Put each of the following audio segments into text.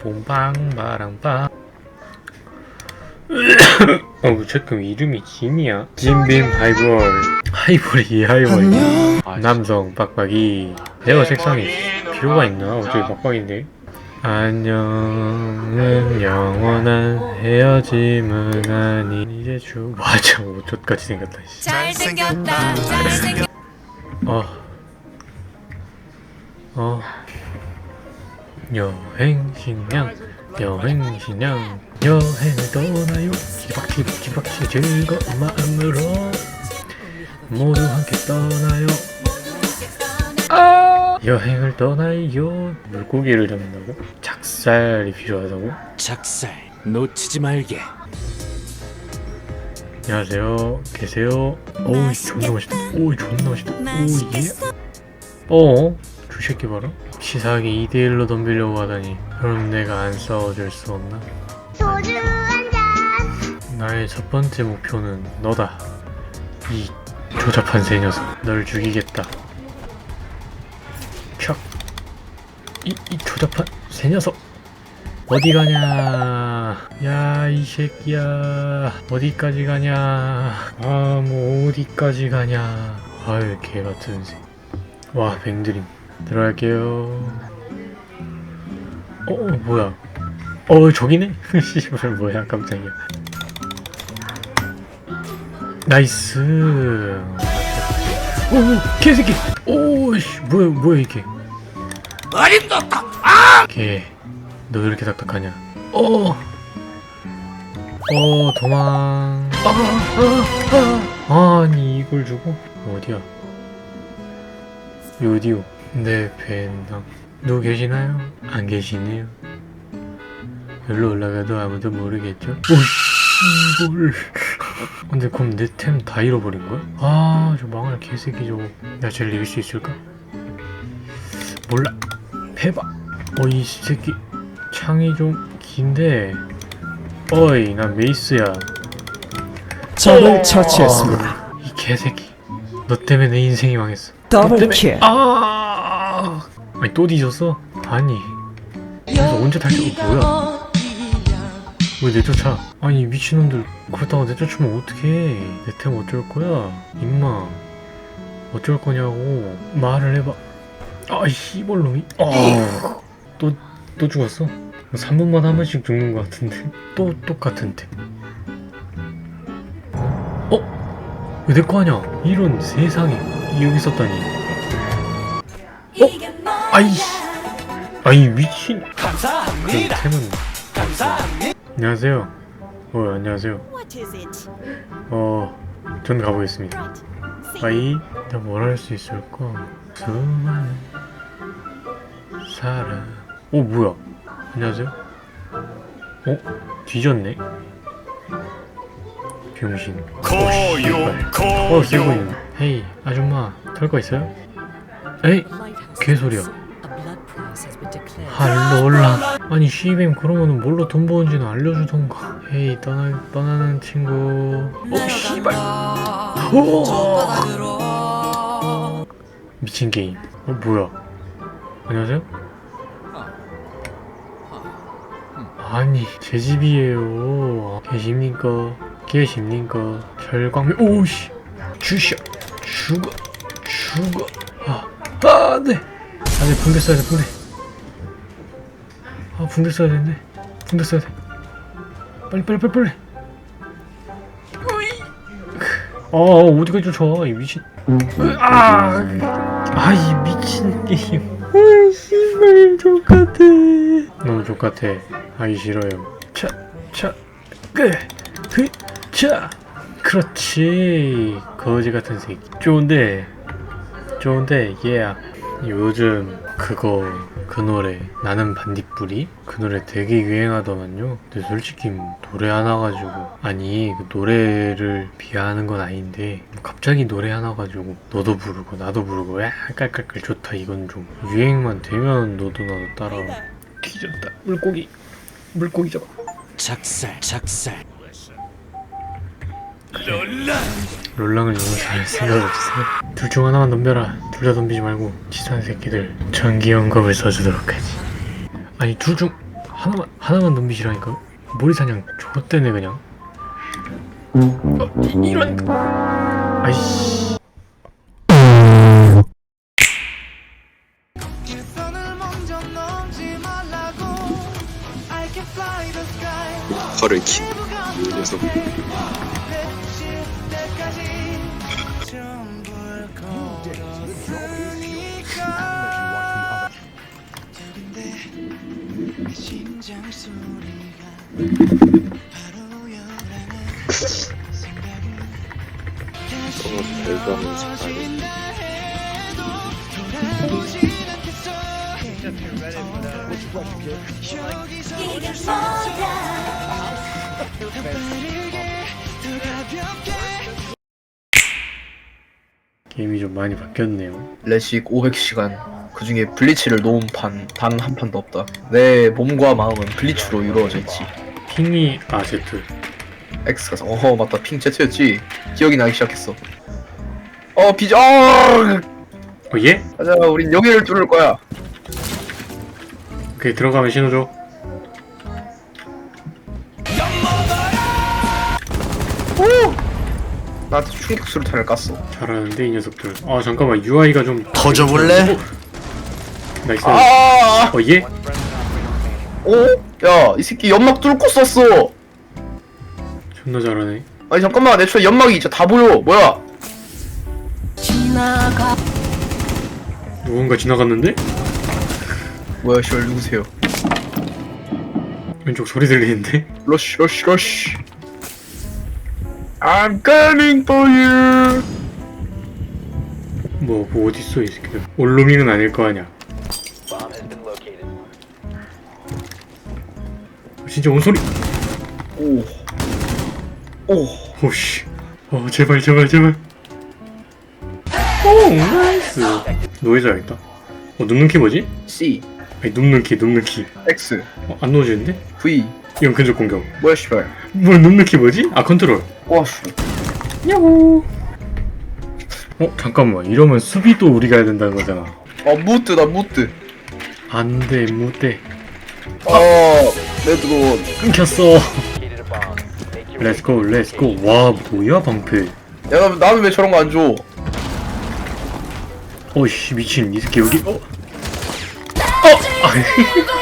봄방바람바. 어우 잠깐 이름이 짐이야? 짐빔 하이볼. 하이볼이 하이볼. 남성 빡빡이. 내가 색상이 필요가 있나? 어차피 빡빡인데. 안녕은 영원한 헤어짐은 아니. 이제 주 맞아. 오젓같이 생겼다 씨. 잘생겼다 잘생겼 어. 어. 여행 신냥 여행 신냥 여행을 떠나요. 지박지박 지박지 즐거운 마음으로. 모두 함께 떠나요. 아! 여행을 떠나요. 물고기를 잡는다고? 작살이 필요하다고? 작살 놓치지 말게. 안녕하세요. 계세요? 오이 존나 멋있다. 오이 존나 멋있다. 오예 어? 주 새끼 봐라 치사하게 2대1로 덤비려고 하다니. 그럼 내가 안 싸워줄 수 없나? 소주 한잔. 나의 첫 번째 목표는 너다. 이 조잡한 새 녀석 널 죽이겠다. 촥. 이, 이 조잡한 새 녀석. 어디 가냐? 야 이 새끼야. 어디까지 가냐? 아 뭐 어디까지 가냐? 아유 개같은 새와 뱅드림 들어갈게요. 어 어, 뭐야? 어 저기네? 씨발 뭐야 깜짝이야. 나이스. 오 개새끼. 오씨 뭐야 뭐야 이게? 어림도다 걔너 왜 이렇게 딱딱하냐? 어. 어, 도망. 아, 아, 아. 아니, 이걸 주고? 어디야? 어디요? 내 배낭. 누구 계시나요? 안 계시네요. 여기로 올라가도 아무도 모르겠죠? 오, 씨발. 근데 그럼 내 템 다 잃어버린 거야? 아, 저 망할 개새끼 저거. 야, 쟤를 이길 수 있을까? 몰라. 해봐. 어, 이 새끼. 창이 좀 긴데. 어이, 난 메이스야. 적을 처치했습니다 아, 이 개새끼. 너 때문에 내 인생이 망했어. 더블 킬 아, 아니 또 뒤졌어? 아니. 그래서 언제 탈출? 어, 뭐야? 왜 내쫓아? 아니 미친놈들 그렇다고 내쫓으면 어떡해? 내템 어쩔 거야? 임마. 어쩔 거냐고 말을 해봐. 아, 이 씨발놈이. 아, 또, 또 죽었어? 3분마다 한 번씩 죽는 것 같은데. 또 똑같은 템. 어? 왜 내 거 아냐? 이런 세상에 여기 있었다니. 아이, 아이 미친. 그 감사합니다 템은. 감사합니다 안녕하세요. 어, 안녕하세요. What is it? 어, 전 가보겠습니다. Right. See. 아이, 나 뭘 할 수 있을까? 수많은 사람. 어, 뭐야? 안녕하세요. 어? 뒤졌네. 병신. 어, 어, 쓰고 있는. 헤이, 아줌마, 털 거 있어요? 에이, 개소리야. 할로라. 아니, 시뱀 그러면은 뭘로 돈 버는지는 알려주던가. 헤이, 떠나, 떠나는 친구. 어, 씨발. 오! 미친 게임. 어, 뭐야? 안녕하세요? 아니, 제 집이에요. 계십니까? 계십니까? 절광미, 오우씨! 주셔! 죽어! 죽어! 아, 아, 네! 아, 네, 붕대 써야 돼, 붕대. 아, 붕대 써야 되는데. 붕대 써야 돼. 빨리, 빨리, 빨리, 빨리. 아 어디까지 쫓아 이 미친. 아, 아이 미친 게임. 아 씨발 족같아. 너무 족같아. 하기 싫어요. 차차끄그차. 그렇지. 거지 같은 새끼. 좋은데. 좋은데 얘야. 요즘 그거 그 노래 나는 반딧불이? 그 노래 되게 유행하더만요. 근데 솔직히 노래 하나 가지고 아니 그 노래를 비하하는 건 아닌데 갑자기 노래 하나 가지고 너도 부르고 나도 부르고 야 깔깔깔 좋다 이건 좀. 유행만 되면 너도 나도 따라와. 뒤졌다. 물고기. 물고기 잡아 작살 작살 롤랑을 잘 생각 없으세요? 둘중 하나만 덤벼라. 둘 다 덤비지 말고 치사한 새끼들 전기 연겁을 써주도록 하지. 아니 둘 중 하나만 하나만 덤비시라니까 머리 사냥 좆대네 그냥. 어, 이- 이런 아이씨. 팔을 긴이 녀석 너무 별거하면서 말해 이게 뭐야 게임이 좀 많이 바뀌었네요. 레식 500시간. 그 중에 블리치를 놓은 판 단 한 판도 없다. 내 몸과 마음은 블리치로 이루어져 있지. 핑이 아 Z. X가 어허 맞다. 핑 Z였지. 기억이 나기 시작했어. 어 비자 어! 어 예? 가자 우린 여기를 뚫을 거야. 오케이 들어가면 신호 줘 나한테 충격 수류탄을 깠어 잘하는데 이 녀석들 아 잠깐만 UI가 좀 터져볼래? 나이스 아! 어 예? 어? 야, 이 새끼 연막 뚫고 썼어. 존나 잘하네 아니 잠깐만, 내 초에 연막이 진짜 다 보여. 뭐야? 누군가 지나갔는데? 뭐야, 씨발 누구세요? 왼쪽 소리 들리는데? 러쉬, 러쉬, 러쉬. I'm coming for you. 뭐, 뭐 어딨어 이 새끼들 올로밍은 아닐 거 아냐 진짜 온 소리 오, 오. 오씨 어 제발 제발 제발 오 나이스 노예자야겠다 어 눕는 키 뭐지? C, 아니 눕는 키 눕는 키안 X, 누워지는데? V. 이건 근접 공격 뭐야, 씨발. 뭐 눕는 키 뭐지? 아 컨트롤 와, 씨. 야호 어 잠깐만 이러면 수비도 우리가 해야 된다는 거잖아 아, 무트다, 무트. 안돼 못돼 아, 레드로. 끊겼어 렛츠고 렛츠고 와 뭐야 방패 야, 나- 나는 왜 저런 거 안 줘? 어이씨 미친 이 새끼 여기 어? 어! 아.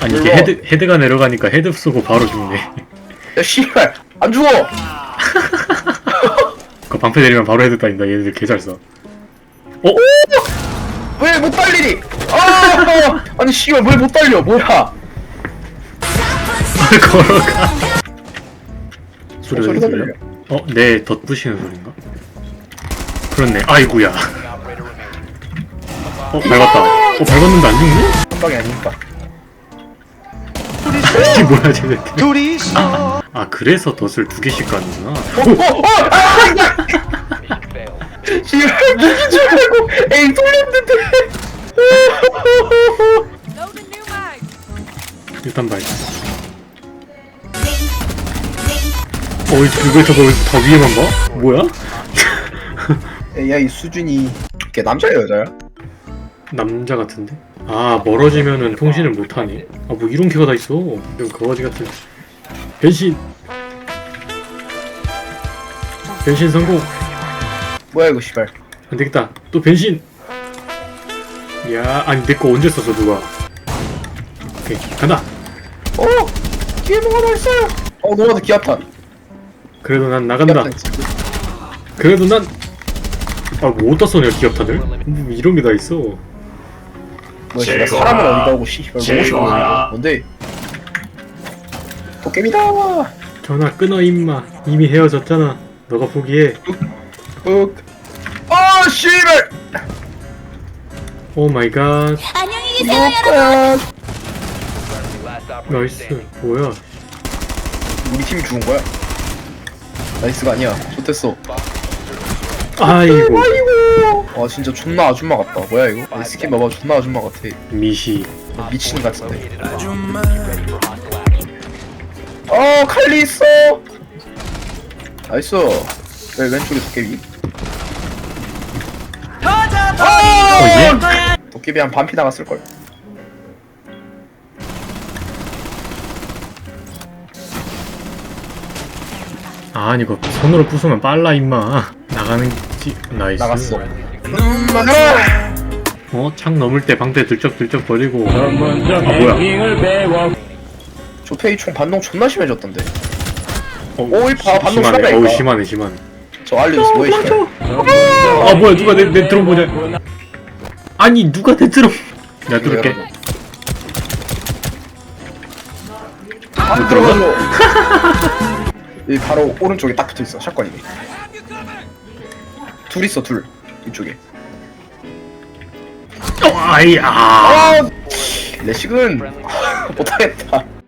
아니 이게. 헤드, 헤드가 내려가니까 헤드 쏘고 바로 죽네 야, 씨발. 안 죽어. 그 방패 내리면 바로 헤드 따인다 얘네들 개 잘 써 어? 왜 못 달리니? 아, 아니 씨발 왜 못 달려? 뭐야? 걸어가 소리가 소리가 들려? 들려. 어? 내 덧부시는 소린가? 그렇네 아이구야 어 밟았다 어 밟았는데 안 죽네? 한 방에 아니니까. 이게 뭐야 쟤네들 둘이서 아 그래서 덫을 두 개씩 무기 줄 알고 에이 돌렸는데. New mag 일단 발 어이 그거 저거 다 위에만 봐? 뭐야? AI 수준이 걔 남자야 여자야? 남자 같은데? 아 멀어지면은 통신을 못하네 아 뭐 이런 개가 다 있어 이런 거지 같은 변신 변신 성공 뭐야 이거 씨발. 안되겠다 또 변신 야 아니 내 거 언제 썼어 누가 오케이 간다 어 뒤에 뭐가 나 있어요. 어 너한테 기압탄. 그래도 난 나간다 있어. 그래도 난 아, 뭐 어디다 써냐, 기업타들? 뭐 이런 게 다 있어. 뭐 씨발 사람은 어디가 오고 씨발 무엇이 오고 뭔데? 도깨비다. 전화 끊어, 임마. 이미 헤어졌잖아. 너가 포기해. 흑. 아 씨발. 오 마이 갓. 안녕히 계세요 여러분 아, 나이스. 뭐야. 우리 팀이 죽은 거야? 나이스가 아니야. 좋댔어. 아이고. 와 진짜 존나 아줌마 같다. 뭐야 이거? 아, 스킨 봐봐 존나 아줌마 같아. 미시. 아, 미친 같은데. 아줌마. 어 칼리 있어! 나이스. 왜 왼쪽에 도깨비? 아, 어, 도깨비 한 반피 나갔을걸. 아니 이거 손으로 부수면 빨라 임마. 나가는 지 나이스. 나갔어. 어? 창 넘을 때 방패 들쩍들쩍 거리고 아 뭐야 조페이 총 반동 존나 심해졌던데. 어, 오이, 봐, 반동 심하네. 어우 심하네 심하네 저 알리오스 뭐해 씨발. 아 뭐야 누가 내, 내 드론 보냐 아니 누가 내 드론 내가 뚫을게 못 들어가죠. 이 바로 오른쪽에 딱 붙어 있어 샷건이. 둘 있어 둘 이쪽에. 어, 아이 아아 레식은 못하겠다.